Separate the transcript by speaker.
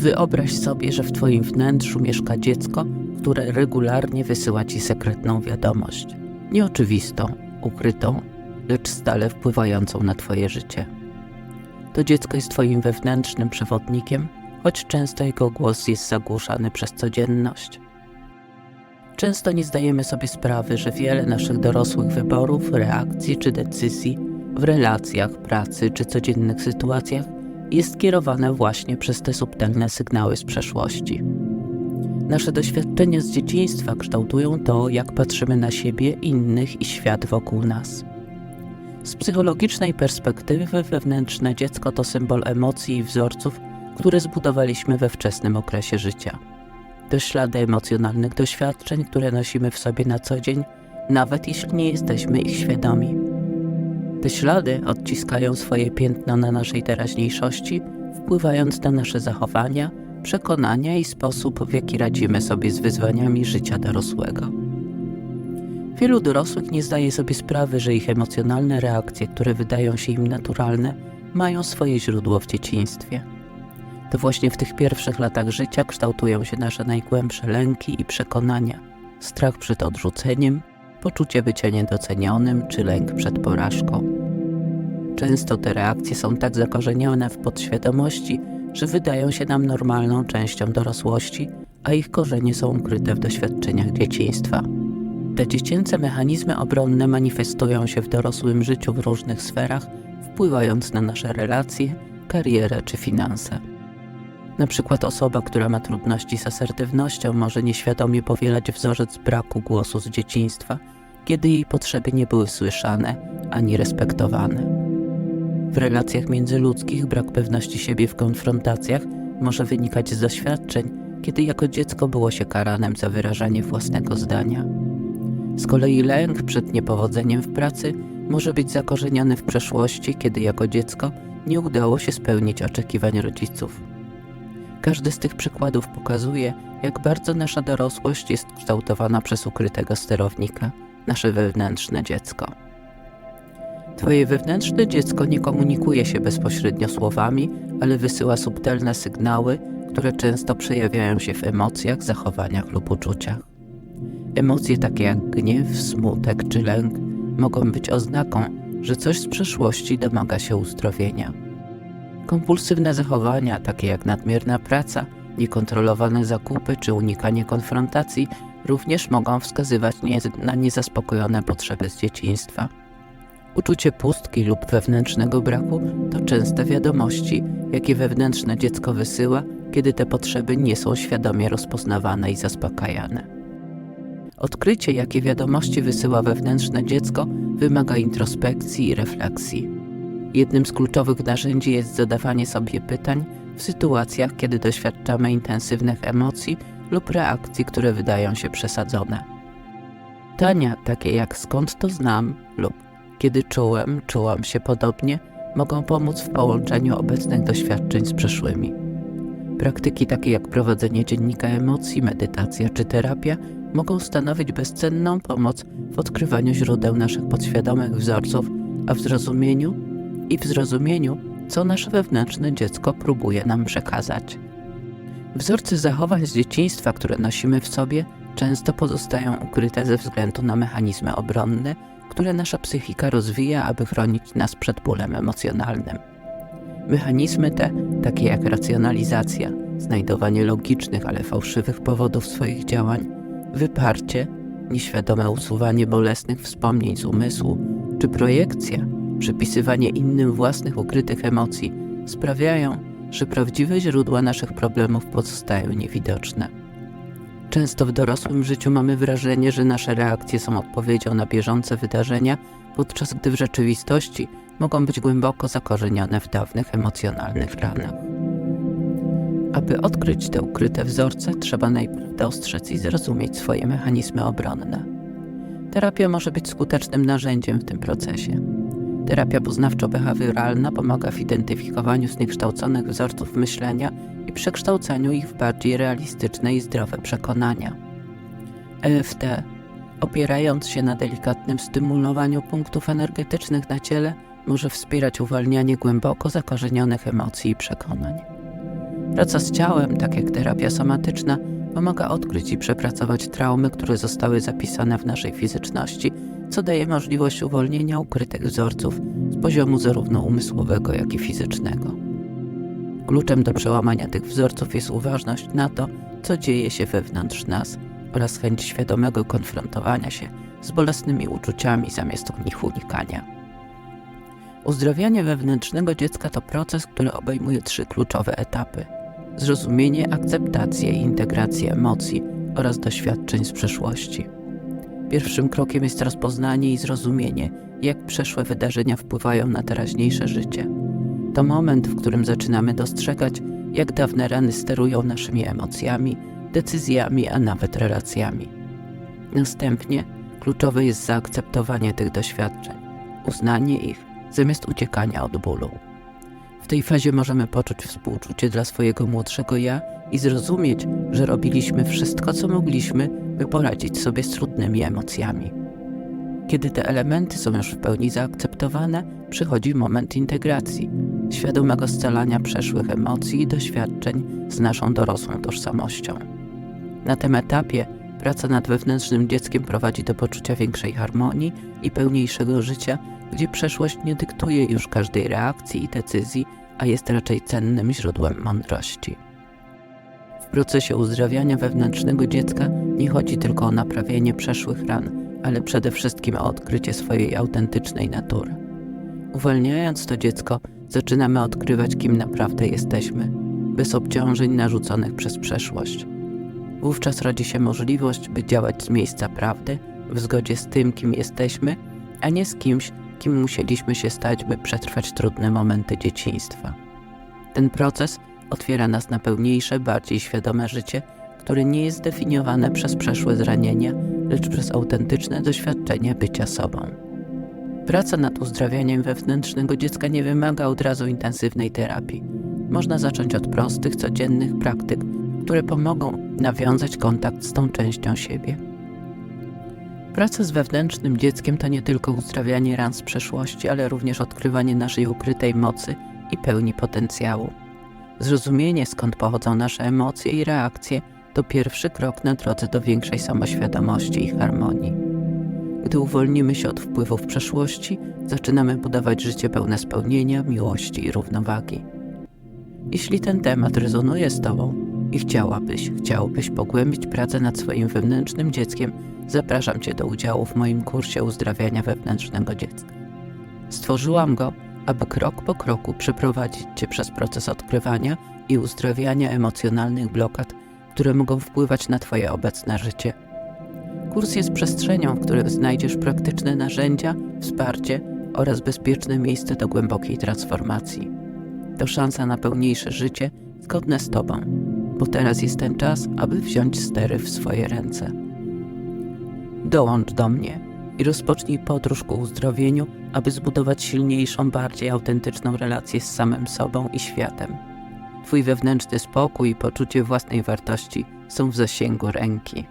Speaker 1: Wyobraź sobie, że w Twoim wnętrzu mieszka dziecko, które regularnie wysyła Ci sekretną wiadomość. Nieoczywistą, ukrytą, lecz stale wpływającą na Twoje życie. To dziecko jest Twoim wewnętrznym przewodnikiem, choć często jego głos jest zagłuszany przez codzienność. Często nie zdajemy sobie sprawy, że wiele naszych dorosłych wyborów, reakcji czy decyzji w relacjach, pracy czy codziennych sytuacjach jest kierowane właśnie przez te subtelne sygnały z przeszłości. Nasze doświadczenia z dzieciństwa kształtują to, jak patrzymy na siebie, innych i świat wokół nas. Z psychologicznej perspektywy wewnętrzne dziecko to symbol emocji i wzorców, które zbudowaliśmy we wczesnym okresie życia. To ślady emocjonalnych doświadczeń, które nosimy w sobie na co dzień, nawet jeśli nie jesteśmy ich świadomi. Te ślady odciskają swoje piętno na naszej teraźniejszości, wpływając na nasze zachowania, przekonania i sposób, w jaki radzimy sobie z wyzwaniami życia dorosłego. Wielu dorosłych nie zdaje sobie sprawy, że ich emocjonalne reakcje, które wydają się im naturalne, mają swoje źródło w dzieciństwie. To właśnie w tych pierwszych latach życia kształtują się nasze najgłębsze lęki i przekonania, strach przed odrzuceniem, poczucie bycia niedocenionym czy lęk przed porażką. Często te reakcje są tak zakorzenione w podświadomości, że wydają się nam normalną częścią dorosłości, a ich korzenie są ukryte w doświadczeniach dzieciństwa. Te dziecięce mechanizmy obronne manifestują się w dorosłym życiu w różnych sferach, wpływając na nasze relacje, karierę czy finanse. Na przykład osoba, która ma trudności z asertywnością, może nieświadomie powielać wzorzec braku głosu z dzieciństwa, kiedy jej potrzeby nie były słyszane ani respektowane. W relacjach międzyludzkich brak pewności siebie w konfrontacjach może wynikać z doświadczeń, kiedy jako dziecko było się karanem za wyrażanie własnego zdania. Z kolei lęk przed niepowodzeniem w pracy może być zakorzeniony w przeszłości, kiedy jako dziecko nie udało się spełnić oczekiwań rodziców. Każdy z tych przykładów pokazuje, jak bardzo nasza dorosłość jest kształtowana przez ukrytego sterownika, nasze wewnętrzne dziecko. Twoje wewnętrzne dziecko nie komunikuje się bezpośrednio słowami, ale wysyła subtelne sygnały, które często przejawiają się w emocjach, zachowaniach lub uczuciach. Emocje takie jak gniew, smutek czy lęk mogą być oznaką, że coś z przeszłości domaga się uzdrowienia. Kompulsywne zachowania, takie jak nadmierna praca, niekontrolowane zakupy czy unikanie konfrontacji, również mogą wskazywać na niezaspokojone potrzeby z dzieciństwa. Uczucie pustki lub wewnętrznego braku to częste wiadomości, jakie wewnętrzne dziecko wysyła, kiedy te potrzeby nie są świadomie rozpoznawane i zaspokajane. Odkrycie, jakie wiadomości wysyła wewnętrzne dziecko, wymaga introspekcji i refleksji. Jednym z kluczowych narzędzi jest zadawanie sobie pytań w sytuacjach, kiedy doświadczamy intensywnych emocji lub reakcji, które wydają się przesadzone. Pytania takie jak skąd to znam lub kiedy czułem, czułam się podobnie, mogą pomóc w połączeniu obecnych doświadczeń z przeszłymi. Praktyki takie jak prowadzenie dziennika emocji, medytacja czy terapia mogą stanowić bezcenną pomoc w odkrywaniu źródeł naszych podświadomych wzorców, a w zrozumieniu i w zrozumieniu, co nasze wewnętrzne dziecko próbuje nam przekazać. Wzorce zachowań z dzieciństwa, które nosimy w sobie, często pozostają ukryte ze względu na mechanizmy obronne, które nasza psychika rozwija, aby chronić nas przed bólem emocjonalnym. Mechanizmy te, takie jak racjonalizacja, znajdowanie logicznych, ale fałszywych powodów swoich działań, wyparcie, nieświadome usuwanie bolesnych wspomnień z umysłu, czy projekcja, przypisywanie innym własnych ukrytych emocji, sprawiają, że prawdziwe źródła naszych problemów pozostają niewidoczne. Często w dorosłym życiu mamy wrażenie, że nasze reakcje są odpowiedzią na bieżące wydarzenia, podczas gdy w rzeczywistości mogą być głęboko zakorzenione w dawnych emocjonalnych ranach. Aby odkryć te ukryte wzorce, trzeba najpierw dostrzec i zrozumieć swoje mechanizmy obronne. Terapia może być skutecznym narzędziem w tym procesie. Terapia poznawczo-behawioralna pomaga w identyfikowaniu zniekształconych wzorców myślenia i przekształcaniu ich w bardziej realistyczne i zdrowe przekonania. EFT, opierając się na delikatnym stymulowaniu punktów energetycznych na ciele, może wspierać uwalnianie głęboko zakorzenionych emocji i przekonań. Praca z ciałem, tak jak terapia somatyczna, pomaga odkryć i przepracować traumy, które zostały zapisane w naszej fizyczności, co daje możliwość uwolnienia ukrytych wzorców z poziomu zarówno umysłowego, jak i fizycznego. Kluczem do przełamania tych wzorców jest uważność na to, co dzieje się wewnątrz nas oraz chęć świadomego konfrontowania się z bolesnymi uczuciami zamiast ich unikania. Uzdrawianie wewnętrznego dziecka to proces, który obejmuje trzy kluczowe etapy: zrozumienie, akceptację i integrację emocji oraz doświadczeń z przeszłości. Pierwszym krokiem jest rozpoznanie i zrozumienie, jak przeszłe wydarzenia wpływają na teraźniejsze życie. To moment, w którym zaczynamy dostrzegać, jak dawne rany sterują naszymi emocjami, decyzjami, a nawet relacjami. Następnie kluczowe jest zaakceptowanie tych doświadczeń, uznanie ich zamiast uciekania od bólu. Tej fazie możemy poczuć współczucie dla swojego młodszego ja i zrozumieć, że robiliśmy wszystko, co mogliśmy, by poradzić sobie z trudnymi emocjami. Kiedy te elementy są już w pełni zaakceptowane, przychodzi moment integracji, świadomego scalania przeszłych emocji i doświadczeń z naszą dorosłą tożsamością. Na tym etapie praca nad wewnętrznym dzieckiem prowadzi do poczucia większej harmonii i pełniejszego życia, gdzie przeszłość nie dyktuje już każdej reakcji i decyzji, a jest raczej cennym źródłem mądrości. W procesie uzdrawiania wewnętrznego dziecka nie chodzi tylko o naprawienie przeszłych ran, ale przede wszystkim o odkrycie swojej autentycznej natury. Uwalniając to dziecko, zaczynamy odkrywać, kim naprawdę jesteśmy, bez obciążeń narzuconych przez przeszłość. Wówczas rodzi się możliwość, by działać z miejsca prawdy, w zgodzie z tym, kim jesteśmy, a nie z kimś, kim musieliśmy się stać, by przetrwać trudne momenty dzieciństwa. Ten proces otwiera nas na pełniejsze, bardziej świadome życie, które nie jest zdefiniowane przez przeszłe zranienia, lecz przez autentyczne doświadczenie bycia sobą. Praca nad uzdrawianiem wewnętrznego dziecka nie wymaga od razu intensywnej terapii. Można zacząć od prostych, codziennych praktyk, które pomogą nawiązać kontakt z tą częścią siebie. Praca z wewnętrznym dzieckiem to nie tylko uzdrawianie ran z przeszłości, ale również odkrywanie naszej ukrytej mocy i pełni potencjału. Zrozumienie, skąd pochodzą nasze emocje i reakcje, to pierwszy krok na drodze do większej samoświadomości i harmonii. Gdy uwolnimy się od wpływów przeszłości, zaczynamy budować życie pełne spełnienia, miłości i równowagi. Jeśli ten temat rezonuje z Tobą i chciałabyś, chciałbyś pogłębić pracę nad swoim wewnętrznym dzieckiem, zapraszam Cię do udziału w moim kursie uzdrawiania wewnętrznego dziecka. Stworzyłam go, aby krok po kroku przeprowadzić Cię przez proces odkrywania i uzdrawiania emocjonalnych blokad, które mogą wpływać na Twoje obecne życie. Kurs jest przestrzenią, w którym znajdziesz praktyczne narzędzia, wsparcie oraz bezpieczne miejsce do głębokiej transformacji. To szansa na pełniejsze życie zgodne z Tobą, bo teraz jest ten czas, aby wziąć stery w swoje ręce. Dołącz do mnie i rozpocznij podróż ku uzdrowieniu, aby zbudować silniejszą, bardziej autentyczną relację z samym sobą i światem. Twój wewnętrzny spokój i poczucie własnej wartości są w zasięgu ręki.